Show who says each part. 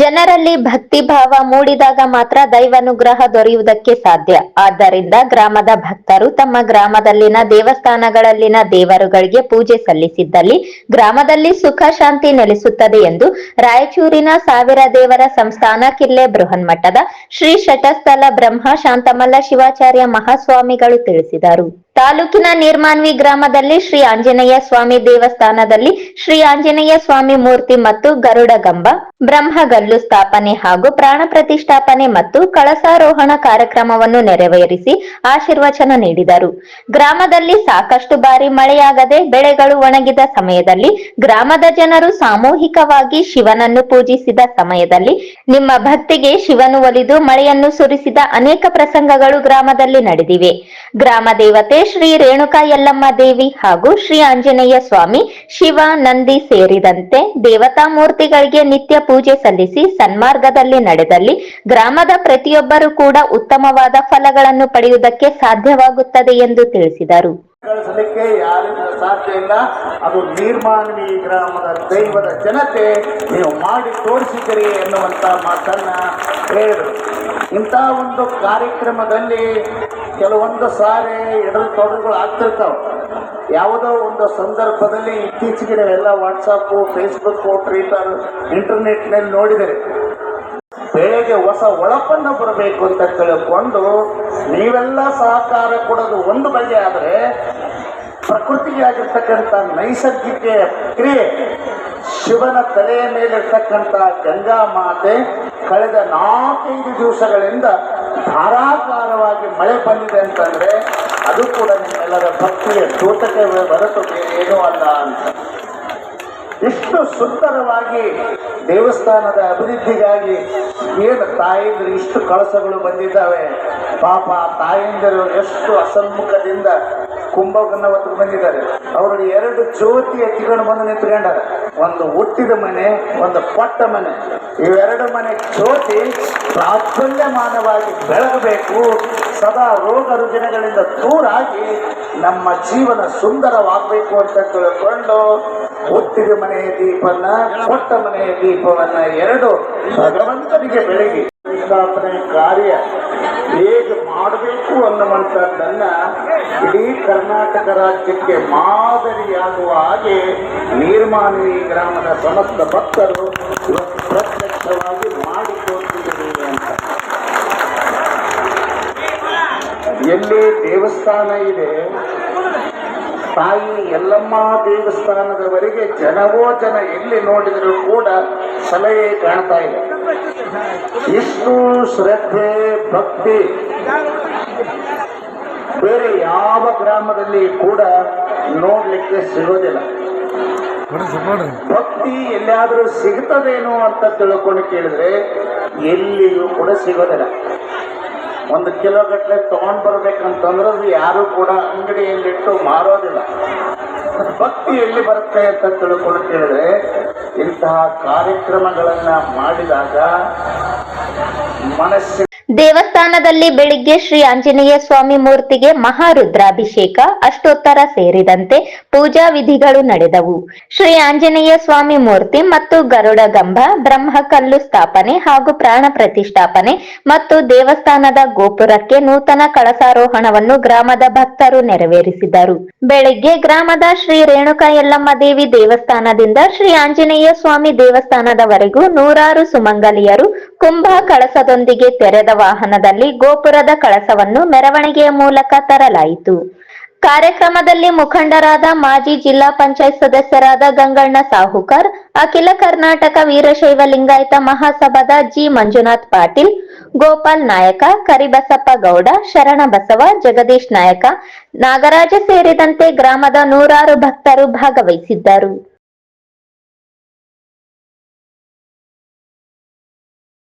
Speaker 1: ಜನರಲ್ಲಿ ಭಕ್ತಿ ಭಾವ ಮೂಡಿದಾಗ ಮಾತ್ರ ದೈವಾನುಗ್ರಹ ದೊರೆಯುವುದಕ್ಕೆ ಸಾಧ್ಯ. ಆದ್ದರಿಂದ ಗ್ರಾಮದ ಭಕ್ತರು ತಮ್ಮ ಗ್ರಾಮದಲ್ಲಿನ ದೇವಸ್ಥಾನಗಳಲ್ಲಿನ ದೇವರುಗಳಿಗೆ ಪೂಜೆ ಸಲ್ಲಿಸಿದ್ದಲ್ಲಿ ಗ್ರಾಮದಲ್ಲಿ ಸುಖ ಶಾಂತಿ ನೆಲೆಸುತ್ತದೆ ಎಂದು ರಾಯಚೂರಿನ ಸಾವಿರ ದೇವರ ಸಂಸ್ಥಾನ ಕಿಲ್ಲೆ ಬೃಹನ್ಮಠದ ಶ್ರೀ ಶಟಸ್ಥಲ ಬ್ರಹ್ಮ ಶಾಂತಮಲ್ಲ ಶಿವಾಚಾರ್ಯ ಮಹಾಸ್ವಾಮಿಗಳು ತಿಳಿಸಿದರು. ತಾಲೂಕಿನ ನಿರ್ಮಾನ್ವಿ ಗ್ರಾಮದಲ್ಲಿ ಶ್ರೀ ಆಂಜನೇಯ ಸ್ವಾಮಿ ದೇವಸ್ಥಾನದಲ್ಲಿ ಶ್ರೀ ಆಂಜನೇಯ ಸ್ವಾಮಿ ಮೂರ್ತಿ ಮತ್ತು ಗರುಡಗಂಬ ಬ್ರಹ್ಮಗಲ್ಲು ಸ್ಥಾಪನೆ ಹಾಗೂ ಪ್ರಾಣ ಪ್ರತಿಷ್ಠಾಪನೆ ಮತ್ತು ಕಳಸಾರೋಹಣ ಕಾರ್ಯಕ್ರಮವನ್ನು ನೆರವೇರಿಸಿ ಆಶೀರ್ವಚನ ನೀಡಿದರು. ಗ್ರಾಮದಲ್ಲಿ ಸಾಕಷ್ಟು ಬಾರಿ ಮಳೆಯಾಗದೆ ಬೆಳೆಗಳು ಒಣಗಿದ ಸಮಯದಲ್ಲಿ ಗ್ರಾಮದ ಜನರು ಸಾಮೂಹಿಕವಾಗಿ ಶಿವನನ್ನು ಪೂಜಿಸಿದ ಸಮಯದಲ್ಲಿ ನಿಮ್ಮ ಭಕ್ತಿಗೆ ಶಿವನು ಒಲಿದು ಮಳೆಯನ್ನು ಸುರಿಸಿದ ಅನೇಕ ಪ್ರಸಂಗಗಳು ಗ್ರಾಮದಲ್ಲಿ ನಡೆದಿವೆ. ಗ್ರಾಮ ದೇವತೆ ಶ್ರೀ ರೇಣುಕಾ ಯಲ್ಲಮ್ಮ ದೇವಿ ಹಾಗೂ ಶ್ರೀ ಆಂಜನೇಯ ಸ್ವಾಮಿ ಶಿವ ನಂದಿ ಸೇರಿದಂತೆ ದೇವತಾ ಮೂರ್ತಿಗಳಿಗೆ ನಿತ್ಯ ಪೂಜೆ ಸಲ್ಲಿಸಿ ಸನ್ಮಾರ್ಗದಲ್ಲಿ ನಡೆದಲ್ಲಿ ಗ್ರಾಮದ ಪ್ರತಿಯೊಬ್ಬರು ಕೂಡ ಉತ್ತಮವಾದ ಫಲಗಳನ್ನು ಪಡೆಯುವುದಕ್ಕೆ ಸಾಧ್ಯವಾಗುತ್ತದೆ ಎಂದು ತಿಳಿಸಿದರು.
Speaker 2: ಕಳಿಸಲಿಕ್ಕೆ ಯಾರಿಂದ ಸಾಧ್ಯ ಇಲ್ಲ. ಅದು ನಿರ್ಮಾನವಿ ಗ್ರಾಮದ ದೈವದ ಜನತೆ ನೀವು ಮಾಡಿ ತೋರಿಸಿದಿರಿ ಎನ್ನುವಂತ ಮಾತನ್ನ ಹೇಳಿದರು. ಇಂತಹ ಒಂದು ಕಾರ್ಯಕ್ರಮದಲ್ಲಿ ಕೆಲವೊಂದು ಸಾರಿ ಎಡರು ತೊಡರುಗಳು ಆಗ್ತಿರ್ತಾವೆ. ಯಾವುದೋ ಒಂದು ಸಂದರ್ಭದಲ್ಲಿ ಇತ್ತೀಚೆಗೆ ನಾವೆಲ್ಲ ವಾಟ್ಸಪ್ಪು ಫೇಸ್ಬುಕ್ಕು ಟ್ವಿಟರ್ ಇಂಟರ್ನೆಟ್ನಲ್ಲಿ ನೋಡಿದರೆ ಬೆಳೆಗೆ ಹೊಸ ಒಳಪನ್ನು ಬರಬೇಕು ಅಂತ ತಿಳ್ಕೊಂಡು ನೀವೆಲ್ಲ ಸಹಕಾರ ಕೊಡೋದು ಒಂದು ಬಗೆ ಆದರೆ ಪ್ರಕೃತಿಗೆ ಆಗಿರ್ತಕ್ಕಂಥ ನೈಸರ್ಗಿಕ ಕ್ರಿಯೆ, ಶಿವನ ತಲೆಯ ಮೇಲಿರ್ತಕ್ಕಂಥ ಗಂಗಾ ಮಾತೆ ಕಳೆದ ನಾಲ್ಕೈದು ದಿವಸಗಳಿಂದ ಧಾರಾಕಾರವಾಗಿ ಮಳೆ ಬಂದಿದೆ ಅಂತಂದ್ರೆ ಅದು ಕೂಡ ನಿಮ್ಮೆಲ್ಲರ ಭಕ್ತಿಯ ತೋಟಕ್ಕೆ ಹೊರತು ಏನೂ ಅಲ್ಲ ಅಂತ. ಇಷ್ಟು ಸುಂದರವಾಗಿ ದೇವಸ್ಥಾನದ ಅಭಿವೃದ್ಧಿಗಾಗಿ ಏನು ತಾಯಂದಿರು ಇಷ್ಟು ಕಳಸಗಳು ಬಂದಿದ್ದಾವೆ. ಪಾಪ ತಾಯಂದಿರು ಎಷ್ಟು ಅಸನ್ಮುಖದಿಂದ ಕುಂಭವನ್ನ ಹೊತ್ತು ಬಂದಿದ್ದಾರೆ. ಅವರು ಎರಡು ಜ್ಯೋತಿ ಎತ್ತಿಕೊಂಡು ಬಂದು ನಿಂತ್ಕೊಂಡಾರ. ಒಂದು ಹುಟ್ಟಿದ ಮನೆ, ಒಂದು ಪಟ್ಟ ಮನೆ. ಇವೆರಡು ಮನೆ ಜ್ಯೋತಿ ಪ್ರಾಬಲ್ಯಮಾನವಾಗಿ ಬೆಳಗಬೇಕು. ಸದಾ ರೋಗ ರುಜಿನಗಳಿಂದ ದೂರಾಗಿ ನಮ್ಮ ಜೀವನ ಸುಂದರವಾಗಬೇಕು ಅಂತ ತಿಳ್ಕೊಂಡು ಹುಟ್ಟಿದ ಮನೆಯ ದೀಪನ್ನ ಕೊಟ್ಟ ಮನೆಯ ದೀಪವನ್ನ ಎರಡು ಭಗವಂತನಿಗೆ ಬೆಳಗಿ. ಸ್ಥಾಪನೆ ಕಾರ್ಯ ಹೇಗೆ ಮಾಡಬೇಕು ಅನ್ನುವಂಥದ್ದನ್ನ ಇಡೀ ಕರ್ನಾಟಕ ರಾಜ್ಯಕ್ಕೆ ಮಾದರಿಯಾಗುವ ಹಾಗೆ ನೀರ್ಮಾನ್ವಿ ಗ್ರಾಮದ ಸಮಸ್ತ ಭಕ್ತರು ಪ್ರತ್ಯಕ್ಷವಾಗಿ ಮಾಡಿಕೊಳ್ತಿದ್ದೇವೆ ಅಂತ. ಎಲ್ಲಿ ದೇವಸ್ಥಾನ ಇದೆ ತಾಯಿ ಎಲ್ಲಮ್ಮ ದೇವಸ್ಥಾನದವರೆಗೆ ಜನವೋ ಜನ ಎಲ್ಲಿ ನೋಡಿದರೂ ಕೂಡ ಸಲಹೆ ಕಾಣ್ತಾ ಇದೆ. ಇಷ್ಟು ಶ್ರದ್ಧೆ, ಭಕ್ತಿ ಬೇರೆ ಯಾವ ಗ್ರಾಮದಲ್ಲಿ ಕೂಡ ನೋಡ್ಲಿಕ್ಕೆ ಸಿಗೋದಿಲ್ಲ. ಭಕ್ತಿ ಎಲ್ಲಿಯಾದರೂ ಸಿಗ್ತದೇನೋ ಅಂತ ತಿಳ್ಕೊಂಡು ಕೇಳಿದ್ರೆ ಎಲ್ಲಿಯೂ ಕೂಡ ಸಿಗೋದಿಲ್ಲ. ಒಂದು ಕಿಲೋ ಗಟ್ಟಲೆ ತಗೊಂಡ್ ಬರ್ಬೇಕಂತಂದ್ರೆ ಅದು ಯಾರು ಕೂಡ ಅಂಗಡಿಯಲ್ಲಿಟ್ಟು ಮಾರೋದಿಲ್ಲ. ಭಕ್ತಿ ಎಲ್ಲಿ ಬರುತ್ತೆ ಅಂತ ತಿಳ್ಕೊಳ್ತಿದ್ರೆ ಇಂತಹ ಕಾರ್ಯಕ್ರಮಗಳನ್ನ ಮಾಡಿದಾಗ ಮನಸ್ಸಿನ
Speaker 1: ದೇವಸ್ಥಾನದಲ್ಲಿ ಬೆಳಿಗ್ಗೆ ಶ್ರೀ ಆಂಜನೇಯ ಸ್ವಾಮಿ ಮೂರ್ತಿಗೆ ಮಹಾರುದ್ರಾಭಿಷೇಕ, ಅಷ್ಟೋತ್ತರ ಸೇರಿದಂತೆ ಪೂಜಾ ವಿಧಿಗಳು ನಡೆದವು. ಶ್ರೀ ಆಂಜನೇಯ ಸ್ವಾಮಿ ಮೂರ್ತಿ ಮತ್ತು ಗರುಡ ಗಂಭ ಬ್ರಹ್ಮಕಲ್ಲು ಸ್ಥಾಪನೆ ಹಾಗೂ ಪ್ರಾಣ ಪ್ರತಿಷ್ಠಾಪನೆ ಮತ್ತು ದೇವಸ್ಥಾನದ ಗೋಪುರಕ್ಕೆ ನೂತನ ಕಳಸಾರೋಹಣವನ್ನು ಗ್ರಾಮದ ಭಕ್ತರು ನೆರವೇರಿಸಿದರು. ಬೆಳಿಗ್ಗೆ ಗ್ರಾಮದ ಶ್ರೀ ರೇಣುಕಾ ಯಲ್ಲಮ್ಮ ದೇವಿ ದೇವಸ್ಥಾನದಿಂದ ಶ್ರೀ ಆಂಜನೇಯ ಸ್ವಾಮಿ ದೇವಸ್ಥಾನದವರೆಗೂ ನೂರಾರು ಸುಮಂಗಲಿಯರು ಕುಂಭ ಕಳಸದೊಂದಿಗೆ ತೆರೆದ ವಾಹನದಲ್ಲಿ ಗೋಪುರದ ಕಳಸವನ್ನು ಮೆರವಣಿಗೆಯ ಮೂಲಕ ತರಲಾಯಿತು. ಕಾರ್ಯಕ್ರಮದಲ್ಲಿ ಮುಖಂಡರಾದ ಮಾಜಿ ಜಿಲ್ಲಾ ಪಂಚಾಯತ್ ಸದಸ್ಯರಾದ ಗಂಗಣ್ಣ ಸಾಹುಕರ್, ಅಖಿಲ ಕರ್ನಾಟಕ ವೀರಶೈವ ಲಿಂಗಾಯತ ಮಹಾಸಭಾದ ಜಿ ಮಂಜುನಾಥ್ ಪಾಟೀಲ್, ಗೋಪಾಲ್ ನಾಯಕ, ಕರಿಬಸಪ್ಪ ಗೌಡ, ಶರಣ ಬಸವ, ಜಗದೀಶ್ ನಾಯಕ, ನಾಗರಾಜ ಸೇರಿದಂತೆ ಗ್ರಾಮದ ನೂರಾರು ಭಕ್ತರು ಭಾಗವಹಿಸಿದ್ದರು.